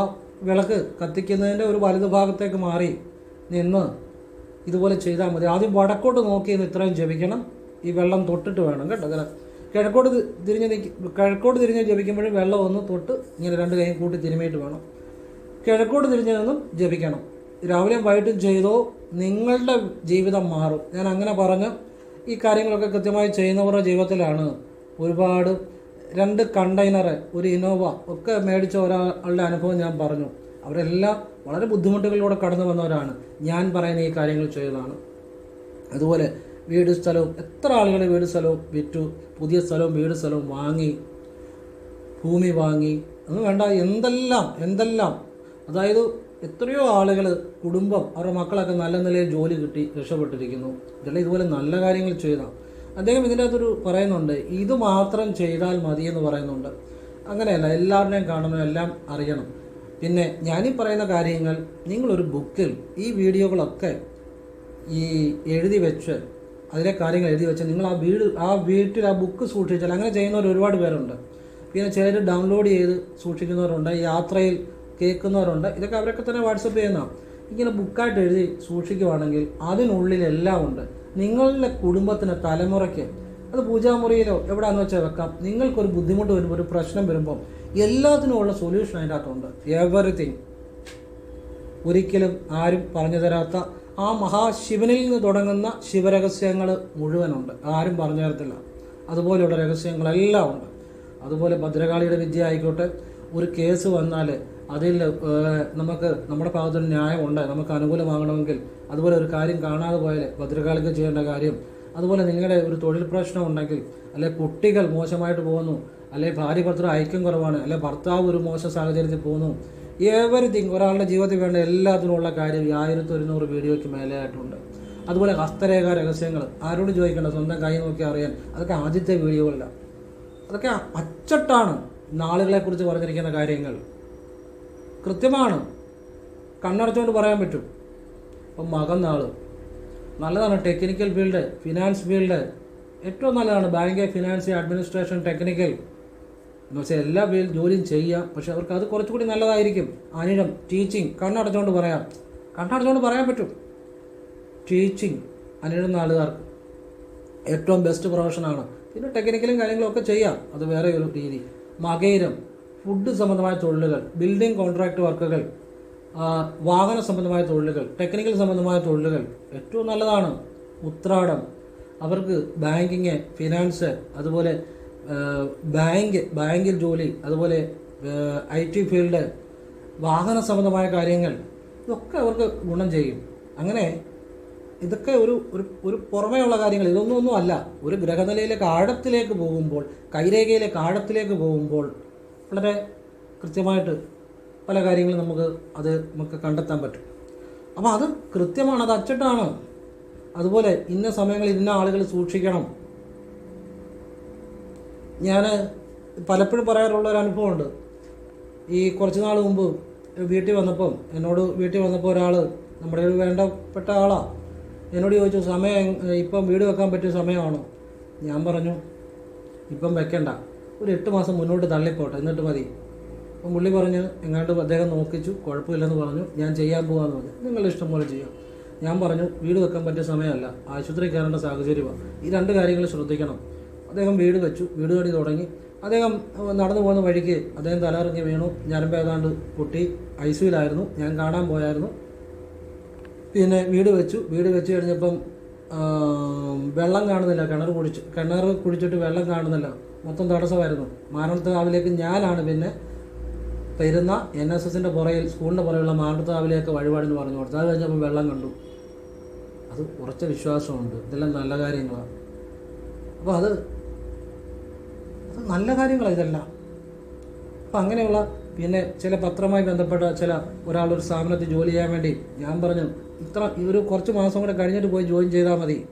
വിളക്ക് കത്തിക്കുന്നതിന്റെ ഒരു വലതു ഭാഗത്തേക്ക് മാറി നിന്ന് ഇതുപോലെ ചെയ്താൽ മതി. ആദ്യം വടക്കോട്ട് നോക്കി നിന്ന് ഇത്രയും ജപിക്കണം. ഈ വെള്ളം തൊട്ടിട്ട് വേണം കേട്ടോ. അങ്ങനെ കിഴക്കോട്ട് തിരിഞ്ഞ് കിഴക്കോട്ട് തിരിഞ്ഞ് ജപിക്കുമ്പോഴും വെള്ളം ഒന്ന് തൊട്ട് ഇങ്ങനെ രണ്ട് കൈയും കൂട്ടി തിരുമിയിട്ട് വേണം. കിഴക്കോട്ട് തിരിഞ്ഞ് നിന്നും ജപിക്കണം. രാവിലെയും വൈകിട്ടും ചെയ്തോ നിങ്ങളുടെ ജീവിതം മാറും. ഞാൻ അങ്ങനെ പറഞ്ഞ് ഈ കാര്യങ്ങളൊക്കെ കൃത്യമായി ചെയ്യുന്നവരുടെ ജീവിതത്തിലാണ്. ഒരുപാട് രണ്ട് കണ്ടെയ്നർ ഒരു ഇന്നോവ ഒക്കെ മേടിച്ച ഒരാളുടെ അനുഭവം ഞാൻ പറഞ്ഞു. അവരെല്ലാം വളരെ ബുദ്ധിമുട്ടുകളിലൂടെ കടന്നു വന്നവരാണ്. ഞാൻ പറയുന്ന ഈ കാര്യങ്ങൾ ചെയ്തതാണ്. അതുപോലെ വീട് സ്ഥലവും എത്ര ആളുകൾ വീട് സ്ഥലവും വിറ്റു പുതിയ സ്ഥലവും വീട് സ്ഥലവും വാങ്ങി ഭൂമി വാങ്ങി അത് വേണ്ട എന്തെല്ലാം എന്തെല്ലാം. അതായത് എത്രയോ ആളുകൾ കുടുംബം അവരുടെ മക്കളൊക്കെ നല്ല നിലയിൽ ജോലി കിട്ടി രക്ഷപ്പെട്ടിരിക്കുന്നു. ഇതെല്ലാം ഇതുപോലെ നല്ല കാര്യങ്ങൾ ചെയ്താൽ അദ്ദേഹം ഇതിന്റെ അകത്തൊരു പറയുന്നുണ്ട് ഇത് മാത്രം ചെയ്താൽ മതി എന്ന് പറയുന്നുണ്ട്. അങ്ങനെയല്ല എല്ലാവരുടെയും കാണണം എല്ലാം അറിയണം. പിന്നെ ഞാനീ പറയുന്ന കാര്യങ്ങൾ നിങ്ങളൊരു ബുക്കിൽ ഈ വീഡിയോകളൊക്കെ ഈ എഴുതി വെച്ച് അതിലെ കാര്യങ്ങൾ എഴുതി വെച്ച് നിങ്ങൾ ആ വീട് ആ വീട്ടിൽ ആ ബുക്ക് സൂക്ഷിച്ചാൽ അങ്ങനെ ചെയ്യുന്നവർ ഒരുപാട് പേരുണ്ട്. പിന്നെ ചിലർ ഡൗൺലോഡ് ചെയ്ത് സൂക്ഷിക്കുന്നവരുണ്ട് യാത്രയിൽ കേൾക്കുന്നവരുണ്ട്. ഇതൊക്കെ അവരൊക്കെ തന്നെ വാട്സപ്പ് ചെയ്യുന്ന ഇങ്ങനെ ബുക്കായിട്ട് എഴുതി സൂക്ഷിക്കുവാണെങ്കിൽ അതിനുള്ളിലെല്ലാം ഉണ്ട്. നിങ്ങളുടെ കുടുംബത്തിന് തലമുറയ്ക്ക് അത് പൂജാമുറിയിലോ എവിടെയാന്ന് വെച്ചാൽ വെക്കാം. നിങ്ങൾക്കൊരു ബുദ്ധിമുട്ട് വരുമ്പോൾ ഒരു പ്രശ്നം വരുമ്പോൾ എല്ലാത്തിനും ഉള്ള സൊല്യൂഷൻ അതിന്റെ അകത്തുണ്ട്. എവറിത്തിങ് ഒരിക്കലും ആരും പറഞ്ഞു തരാത്ത ആ മഹാശിവനിൽ നിന്ന് തുടങ്ങുന്ന ശിവരഹസ്യങ്ങൾ മുഴുവനുണ്ട്. ആരും പറഞ്ഞു തരത്തില്ല. അതുപോലെയുള്ള രഹസ്യങ്ങളെല്ലാം ഉണ്ട്. അതുപോലെ ഭദ്രകാളിയുടെ വിദ്യ ആയിക്കോട്ടെ ഒരു കേസ് വന്നാൽ അതിൽ നമുക്ക് നമ്മുടെ ഭാഗത്തൊരു ന്യായമുണ്ട് നമുക്ക് അനുകൂലമാകണമെങ്കിൽ അതുപോലെ ഒരു കാര്യം കാണാതെ പോയാൽ ഭദ്രകാളിക്ക് ചെയ്യേണ്ട കാര്യം അതുപോലെ നിങ്ങളുടെ ഒരു തൊഴിൽ പ്രശ്നം ഉണ്ടെങ്കിൽ അല്ലെ കുട്ടികൾ മോശമായിട്ട് പോകുന്നു അല്ലെ ഭാര്യ ഭർത്തൃ ഐക്യം കുറവാണ് അല്ലെ ഭർത്താവ് ഒരു മോശം സാഹചര്യത്തിൽ പോകുന്നു എവരിതിങ് ഒരാളുടെ ജീവിതത്തിൽ വേണ്ട എല്ലാത്തിനുമുള്ള കാര്യം ഈ ആയിരത്തി ഒരുന്നൂറ് വീഡിയോയ്ക്ക് മേലെയായിട്ടുണ്ട്. അതുപോലെ ഹസ്തരേഖ രഹസ്യങ്ങൾ ആരോട് ചോദിക്കേണ്ട സ്വന്തം കൈ നോക്കി അറിയാൻ അതൊക്കെ ആദ്യത്തെ വീഡിയോകളിലാണ് അതൊക്കെ അച്ചട്ടാണ് നാളുകളെക്കുറിച്ച് പറഞ്ഞിരിക്കുന്ന കാര്യങ്ങൾ. കൃത്യമാണ്. കണ്ണടച്ചുകൊണ്ട് പറയാൻ പറ്റും. ഇപ്പം മകന്നാൾ നല്ലതാണ് ടെക്നിക്കൽ ഫീൽഡ് ഫിനാൻസ് ഫീൽഡ് ഏറ്റവും നല്ലതാണ് ബാങ്ക് ഫിനാൻസ് അഡ്മിനിസ്ട്രേഷൻ ടെക്നിക്കൽ എന്ന് വെച്ചാൽ എല്ലാ ഫീൽഡ് ജോലിയും ചെയ്യാം. പക്ഷെ അവർക്ക് അത് കുറച്ചുകൂടി നല്ലതായിരിക്കും. അനിഴം ടീച്ചിങ് കണ്ണടച്ചുകൊണ്ട് പറയാം. കണ്ണടച്ചുകൊണ്ട് പറയാൻ പറ്റും. ടീച്ചിങ് അനിഴുന്ന ആളുകാർക്ക് ഏറ്റവും ബെസ്റ്റ് പ്രൊഫഷനാണ് പിന്നെ ടെക്നിക്കലും കാര്യങ്ങളും ഒക്കെ ചെയ്യാം. അത് വേറെ ഒരു രീതി. മകയിരം ഫുഡ് സംബന്ധമായ തൊഴിലുകൾ ബിൽഡിംഗ് കോൺട്രാക്ട് വർക്കുകൾ വാഹന സംബന്ധമായ തൊഴിലുകൾ ടെക്നിക്കൽ സംബന്ധമായ തൊഴിലുകൾ ഏറ്റവും നല്ലതാണ്. ഉത്രാടം. അവർക്ക് ബാങ്കിങ് ഫിനാൻസ് അതുപോലെ ബാങ്ക് ബാങ്കിൽ ജോലി അതുപോലെ ഐ ടി ഫീൽഡ് വാഹന സംബന്ധമായ കാര്യങ്ങൾ ഇതൊക്കെ അവർക്ക് ഗുണം ചെയ്യും. അങ്ങനെ ഇതൊക്കെ ഒരു ഒരു ഒരു പുറമേയുള്ള കാര്യങ്ങൾ. ഇതൊന്നും ഒന്നും അല്ല. ഒരു ഗ്രഹനിലയിലേക്ക് ആഴത്തിലേക്ക് പോകുമ്പോൾ കൈരേഖയിലേക്ക് ആഴത്തിലേക്ക് പോകുമ്പോൾ വളരെ കൃത്യമായിട്ട് പല കാര്യങ്ങളും നമുക്ക് അത് നമുക്ക് കണ്ടെത്താൻ പറ്റും. അപ്പോൾ അത് കൃത്യമാണ് അത് അച്ചട്ടാണ്. അതുപോലെ ഇന്ന സമയങ്ങളിൽ ഇന്ന ആളുകൾ സൂക്ഷിക്കണം. ഞാൻ പലപ്പോഴും പറയാറുള്ള ഒരു അനുഭവമുണ്ട്. ഈ കുറച്ച് നാൾ മുമ്പ് വീട്ടിൽ വന്നപ്പം എന്നോട് വീട്ടിൽ വന്നപ്പോൾ ഒരാൾ നമ്മുടെ ഒരു വേണ്ടപ്പെട്ട ആളാണ് എന്നോട് ചോദിച്ചു സമയം ഇപ്പം വീട് വെക്കാൻ പറ്റിയ സമയമാണോ? ഞാൻ പറഞ്ഞു ഇപ്പം വെക്കണ്ട. ഒരു എട്ട് മാസം മുന്നോട്ട് തള്ളിപ്പോട്ടെ എന്നിട്ട് മതി. അപ്പം പുള്ളി പറഞ്ഞു എങ്ങാണ്ട് അദ്ദേഹം നോക്കിച്ചു കുഴപ്പമില്ലെന്ന് പറഞ്ഞു ഞാൻ ചെയ്യാൻ പോകാമെന്ന് പറഞ്ഞു. നിങ്ങളുടെ ഇഷ്ടം പോലെ ചെയ്യാം. ഞാൻ പറഞ്ഞു വീട് വെക്കാൻ പറ്റിയ സമയമല്ല ആശുപത്രി കയറേണ്ട സാഹചര്യമാണ് ഈ രണ്ട് കാര്യങ്ങൾ ശ്രദ്ധിക്കണം. അദ്ദേഹം വീട് വെച്ചു വീട് പണി തുടങ്ങി. അദ്ദേഹം നടന്നു പോകുന്ന വഴിക്ക് അദ്ദേഹം തലറിഞ്ഞ് വീണു ഞരമ്പ് ഏതാണ്ട് പൊട്ടി. ഐ സിയിലായിരുന്നു ഞാൻ കാണാൻ പോയായിരുന്നു. പിന്നെ വീട് വെച്ചു വീട് വെച്ച് കഴിഞ്ഞപ്പം വെള്ളം കാണുന്നില്ല കിണർ കുടിച്ച് കിണർ കുടിച്ചിട്ട് വെള്ളം കാണുന്നില്ല. മൊത്തം തടസ്സമായിരുന്നു. മാരണത്താവിലേക്ക് ഞാനാണ് പിന്നെ പെരുന്ന എൻ എസ് എസിന്റെ പുറയിൽ സ്കൂളിന്റെ പുറയുള്ള മാരണത്താവിലേക്ക് വഴിപാടിന് പറഞ്ഞു കൊടുത്തു. അത് കഴിഞ്ഞപ്പോൾ വെള്ളം കണ്ടു. അത് ഉറച്ച വിശ്വാസമുണ്ട്. ഇതെല്ലാം നല്ല കാര്യങ്ങളാണ്. അപ്പോൾ അത് അത് നല്ല കാര്യങ്ങളാണ് ഇതെല്ലാം. അപ്പം അങ്ങനെയുള്ള പിന്നെ ചില പത്രമായി ബന്ധപ്പെട്ട ചില ഒരാളൊരു സ്ഥാപനത്തിൽ ജോലി ചെയ്യാൻ വേണ്ടി ഞാൻ പറഞ്ഞു ഇത്ര ഒരു കുറച്ച് മാസം കൂടെ കഴിഞ്ഞിട്ട് പോയി ജോയിൻ ചെയ്താൽ മതി.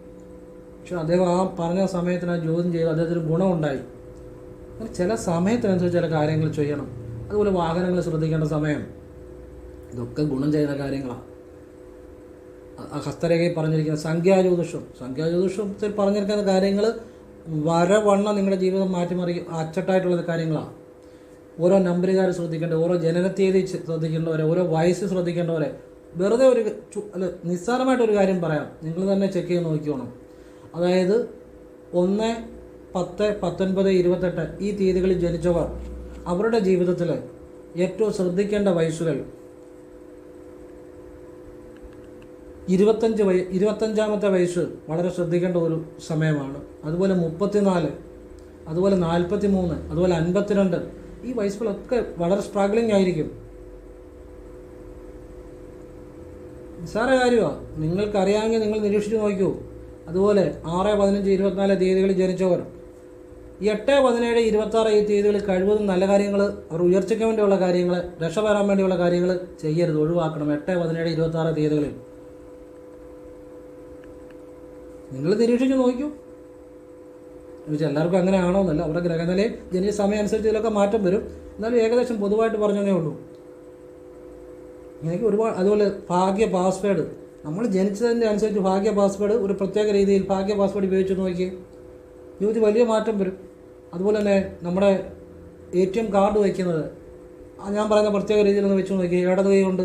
പക്ഷെ അദ്ദേഹം ആ പറഞ്ഞ സമയത്തിന് ജോയിൻ ചെയ്ത് അദ്ദേഹത്തിന് ഗുണമുണ്ടായി. അങ്ങനെ ചില സമയത്തിനനുസരിച്ച് ചില കാര്യങ്ങൾ ചെയ്യണം. അതുപോലെ വാഹനങ്ങൾ ശ്രദ്ധിക്കേണ്ട സമയം. ഇതൊക്കെ ഗുണം ചെയ്യുന്ന കാര്യങ്ങളാണ് ഹസ്തരേഖയിൽ പറഞ്ഞിരിക്കുന്ന സംഖ്യാജ്യോതിഷം. സംഖ്യാജ്യോതിഷത്തിൽ പറഞ്ഞിരിക്കുന്ന കാര്യങ്ങൾ വരവണ്ണം നിങ്ങളുടെ ജീവിതം മാറ്റിമറിക്കും അച്ചട്ടായിട്ടുള്ള കാര്യങ്ങളാണ് ഓരോ നമ്പറുകാർ ശ്രദ്ധിക്കേണ്ട ഓരോ ജനനത്തീയതി തീയതി ശ്രദ്ധിക്കേണ്ടവരെ ഓരോ വയസ്സ് ശ്രദ്ധിക്കേണ്ടവരെ വെറുതെ ഒരു അല്ല നിസ്സാരമായിട്ടൊരു കാര്യം പറയാം. നിങ്ങൾ തന്നെ ചെക്ക് ചെയ്ത് നോക്കിക്കോണം. അതായത് ഒന്ന് പത്ത് പത്തൊൻപത് ഇരുപത്തെട്ട് ഈ തീയതികളിൽ ജനിച്ചവർ അവരുടെ ജീവിതത്തിൽ ഏറ്റവും ശ്രദ്ധിക്കേണ്ട വയസ്സുകൾ. ഇരുപത്തഞ്ച് വയ ഇരുപത്തഞ്ചാമത്തെ വയസ്സ് വളരെ ശ്രദ്ധിക്കേണ്ട ഒരു സമയമാണ്. അതുപോലെ മുപ്പത്തിനാല് അതുപോലെ നാൽപ്പത്തി മൂന്ന് അതുപോലെ അൻപത്തിരണ്ട് ഈ വയസ്സുകളൊക്കെ വളരെ സ്ട്രഗ്ലിംഗ് ആയിരിക്കും. നിസ്സാര കാര്യമാണ് നിങ്ങൾക്കറിയാമെങ്കിൽ നിങ്ങൾ നിരീക്ഷിച്ച് നോക്കൂ. അതുപോലെ ആറ് പതിനഞ്ച് ഇരുപത്തിനാല് തീയതികളിൽ ജനിച്ചവർ എട്ട് പതിനേഴ് ഇരുപത്തി ആറ് ഈ തീയതികളിൽ കഴിവതും നല്ല കാര്യങ്ങൾ അവർ ഉയർച്ചയ്ക്ക് വേണ്ടിയുള്ള കാര്യങ്ങൾ രക്ഷപ്പെടാൻ വേണ്ടിയുള്ള കാര്യങ്ങൾ ചെയ്യരുത് ഒഴിവാക്കണം. എട്ട് പതിനേഴ് ഇരുപത്തി ആറ് തീയതികളിൽ. നിങ്ങൾ നിരീക്ഷിച്ച് നോക്കൂ. ചോദിച്ചാൽ എല്ലാവർക്കും അങ്ങനെ ആണോ എന്നല്ല അവരുടെ ഗ്രഹനിലയും ജനിച്ച സമയം അനുസരിച്ച് ഇതിലൊക്കെ മാറ്റം വരും. എന്നാലും ഏകദേശം പൊതുവായിട്ട് പറഞ്ഞതേ ഉള്ളൂ. എനിക്ക് ഒരുപാട് അതുപോലെ ഭാഗ്യ പാസ്വേഡ്. നമ്മൾ ജനിച്ചതിന്റെ അനുസരിച്ച് ഭാഗ്യ പാസ്വേഡ് ഒരു പ്രത്യേക രീതിയിൽ ഭാഗ്യ പാസ്വേഡ് ഉപയോഗിച്ച് നോക്കി ജീവിതത്തിൽ വലിയ മാറ്റം വരും. അതുപോലെ തന്നെ നമ്മുടെ എ ടി എം കാർഡ് വയ്ക്കുന്നത്. ഞാൻ പറയുന്ന പ്രത്യേക രീതിയിൽ ഒന്ന് വെച്ച് നോക്കി. ഇടത് കൈ കൊണ്ട്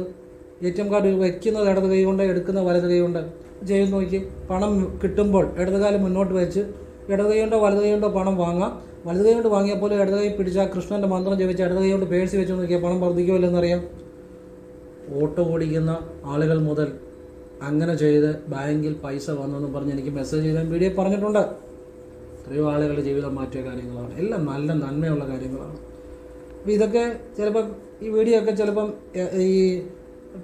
എ ടി എം കാർഡ് വയ്ക്കുന്നത് ഇടത് കൈ കൊണ്ട് എടുക്കുന്ന വലത് കൈ കൊണ്ട് ചെയ്ത് നോക്കി പണം കിട്ടുമ്പോൾ ഇടത് കാലം മുന്നോട്ട് വെച്ച് ഇടത് കൈ കൊണ്ടോ വലത് കൈ കൊണ്ടോ പണം വാങ്ങാം. വലത് കൈ കൊണ്ട് വാങ്ങിയപ്പോൾ ഇടത് കൈ പിടിച്ചാൽ കൃഷ്ണന്റെ മന്ത്രം ജപിച്ച് ഇടത് കൈ കൊണ്ട് പേഴ്സ് വെച്ച് നോക്കിയാൽ പണം വർദ്ധിക്കുമല്ലെന്നറിയാം ഓട്ടോ ഓടിക്കുന്ന ആളുകൾ മുതൽ അങ്ങനെ ചെയ്ത് ബാങ്കിൽ പൈസ വന്നെന്ന് പറഞ്ഞ് എനിക്ക് മെസ്സേജ് ചെയ്താൽ വീഡിയോ പറഞ്ഞിട്ടുണ്ട്. എത്രയോ ആളുകളുടെ ജീവിതം മാറ്റിയ കാര്യങ്ങളാണ്. എല്ലാം നല്ല നന്മയുള്ള കാര്യങ്ങളാണ്. അപ്പോൾ ഇതൊക്കെ ചിലപ്പം ഈ വീഡിയോ ഒക്കെ ചിലപ്പം ഈ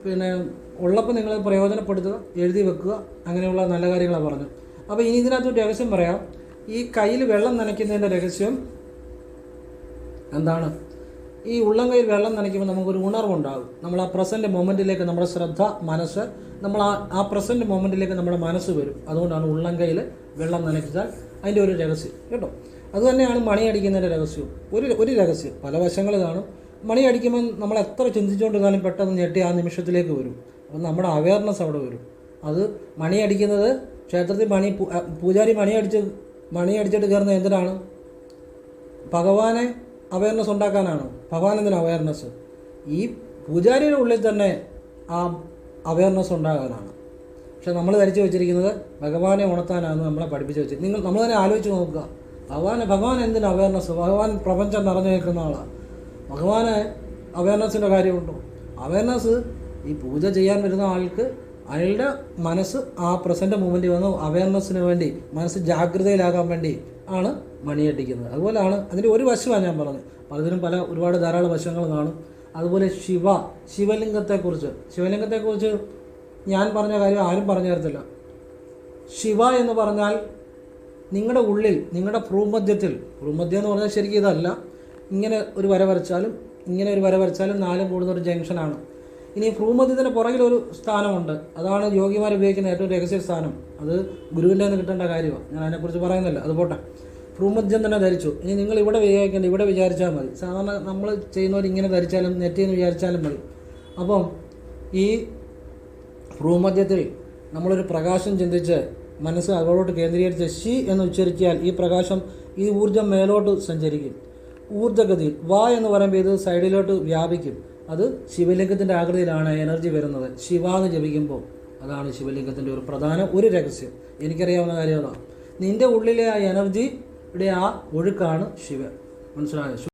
പിന്നെ ഉള്ളപ്പോൾ നിങ്ങൾ പ്രയോജനപ്പെടുത്തുക എഴുതി വെക്കുക അങ്ങനെയുള്ള നല്ല കാര്യങ്ങളാണ് പറഞ്ഞു അപ്പോൾ ഇനി ഇതിനകത്ത് രഹസ്യം പറയാം. ഈ കയ്യിൽ വെള്ളം നനയ്ക്കുന്നതിന്റെ രഹസ്യം എന്താണ്? ഈ ഉള്ളം കയ്യിൽ വെള്ളം നനയ്ക്കുമ്പോൾ നമുക്കൊരു ഉണർവുണ്ടാകും. നമ്മൾ ആ പ്രസന്റ് മൊമെന്റിലേക്ക് നമ്മുടെ ശ്രദ്ധ മനസ്സ് നമ്മൾ ആ ആ പ്രസന്റ് മൊമെന്റിലേക്ക് നമ്മുടെ മനസ്സ് വരും. അതുകൊണ്ടാണ് ഉള്ളം കയ്യിൽ വെള്ളം നനയ്ച്ചാൽ അതിന്റെ ഒരു രഹസ്യം കേട്ടോ? അതുതന്നെയാണ് മണി അടിക്കുന്നതിന്റെ രഹസ്യവും. ഒരു ഒരു രഹസ്യം. പല വശങ്ങൾ കാണും. മണി അടിക്കുമ്പോൾ നമ്മൾ എത്ര ചിന്തിച്ചുകൊണ്ടിരുന്നാലും പെട്ടെന്ന് ഞെട്ടി ആ നിമിഷത്തിലേക്ക് വരും. അപ്പം നമ്മുടെ അവയർനെസ് അവിടെ വരും. അത് മണി അടിക്കുന്നത് ക്ഷേത്രത്തിൽ മണി പൂജാരി മണി അടിച്ച് മണി അടിച്ചിട്ട് കയറുന്നത് എന്തിനാണ്? ഭഗവാനെ അവയർനെസ് ഉണ്ടാക്കാനാണ്. ഭഗവാൻ എന്തിനാണ് അവയർനെസ് ഈ പൂജാരിയുടെ ഉള്ളിൽ തന്നെ ആ അവയർനെസ് ഉണ്ടാകാനാണ്. പക്ഷെ നമ്മൾ ധരിച്ചു വെച്ചിരിക്കുന്നത് ഭഗവാനെ ഉണർത്താനാണ് നമ്മളെ പഠിപ്പിച്ച് വെച്ചത്. നിങ്ങൾ നമ്മൾ തന്നെ ആലോചിച്ച് നോക്കുക. ഭഗവാൻ ഭഗവാൻ എന്തിനാ അവയർനെസ് ഭഗവാൻ പ്രപഞ്ചം നിറഞ്ഞു നിൽക്കുന്ന ആളാണ് ഭഗവാന് അവയർനെസ്സിന്റെ കാര്യമുണ്ടോ? അവയർനെസ് ഈ പൂജ ചെയ്യാൻ വരുന്ന ആൾക്ക് അയാളുടെ മനസ്സ് ആ പ്രസന്റ് മൂവ്മെന്റ് വന്ന് അവയർനെസ്സിന് വേണ്ടി മനസ്സ് ജാഗ്രതയിലാകാൻ വേണ്ടി ആണ് മണിയടിക്കുന്നത്. അതുപോലെയാണ് അതിന്റെ ഒരു വശമാണ് ഞാൻ പറഞ്ഞത്. പലതിനും പല ഒരുപാട് ധാരാളം വശങ്ങൾ കാണും. അതുപോലെ ശിവ ശിവലിംഗത്തെക്കുറിച്ച്. ശിവലിംഗത്തെക്കുറിച്ച് ഞാൻ പറഞ്ഞ കാര്യം ആരും പറഞ്ഞു തരത്തില്ല. ശിവ എന്ന് പറഞ്ഞാൽ നിങ്ങളുടെ ഉള്ളിൽ നിങ്ങളുടെ ഭ്രൂമധ്യത്തിൽ ഭ്രൂമധ്യം എന്ന് പറഞ്ഞാൽ ശരിക്കും ഇതല്ല. ഇങ്ങനെ ഒരു വര വരച്ചാലും ഇങ്ങനെ ഒരു വര വരച്ചാലും നാലും കൂടുന്ന ഒരു ജംഗ്ഷനാണ് ഇനി ഭ്രൂമധ്യത്തിന് പുറകിൽ ഒരു സ്ഥാനമുണ്ട്. അതാണ് യോഗിമാർ ഉപയോഗിക്കുന്ന ഏറ്റവും രഹസ്യ സ്ഥാനം. അത് ഗുരുവിന്റെ നിന്ന് കിട്ടേണ്ട കാര്യമാണ്. ഞാൻ അതിനെക്കുറിച്ച് പറയുന്നില്ല. അത് പോട്ടെ. ഭ്രൂമധ്യം തന്നെ ധരിച്ചു. ഇനി നിങ്ങൾ ഇവിടെ വിചാരിക്കേണ്ട ഇവിടെ വിചാരിച്ചാൽ മതി. സാധാരണ നമ്മൾ ചെയ്യുന്നവർ ഇങ്ങനെ ധരിച്ചാലും നെറ്റിന്ന് വിചാരിച്ചാലും മതി. അപ്പം ഈ ഭ്രൂമധ്യത്തിൽ നമ്മളൊരു പ്രകാശം ചിന്തിച്ച് മനസ്സ് അവളോട്ട് കേന്ദ്രീകരിച്ച് ശി എന്ന് ഉച്ചരിച്ചാൽ ഈ പ്രകാശം ഈ ഊർജം മേലോട്ട് സഞ്ചരിക്കും. ഊർജഗതിയിൽ വാ എന്ന് പറയുമ്പോൾ ഇത് സൈഡിലോട്ട് വ്യാപിക്കും. അത് ശിവലിംഗത്തിന്റെ ആകൃതിയിലാണ് എനർജി വരുന്നത്. ശിവ എന്ന് ജപിക്കുമ്പോൾ അതാണ് ശിവലിംഗത്തിന്റെ ഒരു പ്രധാന ഒരു രഹസ്യം. എനിക്കറിയാവുന്ന കാര്യമാണ് നിന്റെ ഉള്ളിലെ ആ എനർജിയുടെ ആ ഒഴുക്കാണ് ശിവൻ. മനസ്സിലായോ?